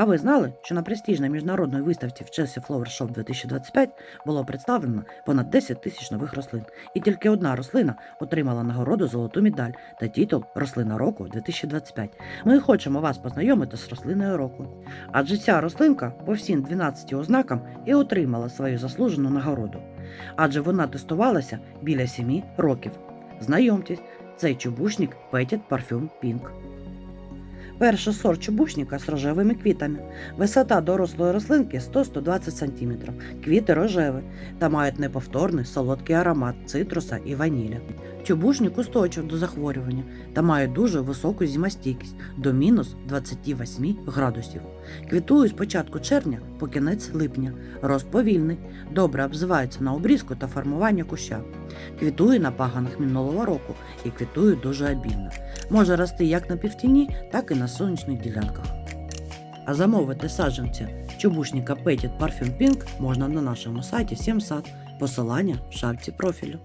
А ви знали, що на престижній міжнародній виставці в Chelsea Flower Show 2025 було представлено понад 10 тисяч нових рослин, і тільки одна рослина отримала нагороду золоту медаль та титул Рослина року 2025. Ми хочемо вас познайомити з рослиною року. Адже ця рослинка по всім 12 ознакам і отримала свою заслужену нагороду. Адже вона тестувалася біля 7 років. Знайомтесь, цей чубушник Petit Parfum Pink. Перший сорт чубушника з рожевими квітами. Висота дорослої рослинки 100-120 см. Квіти рожеві та мають неповторний солодкий аромат цитруса і ванілі. Чубушник устойчив до захворювання та має дуже високу зимостійкість до мінус 28 градусів. Квітує з початку червня по кінець липня. Рост повільний, добре обзивається на обрізку та формування куща. Квітує на паганах минулого року і квітує дуже обільно. Може рости як на півтіні, так і на сонячних ділянках. А замовити саджанці чубушника Petit Parfum Pink можна на нашому сайті Сімсад. Посилання в шапці профілю.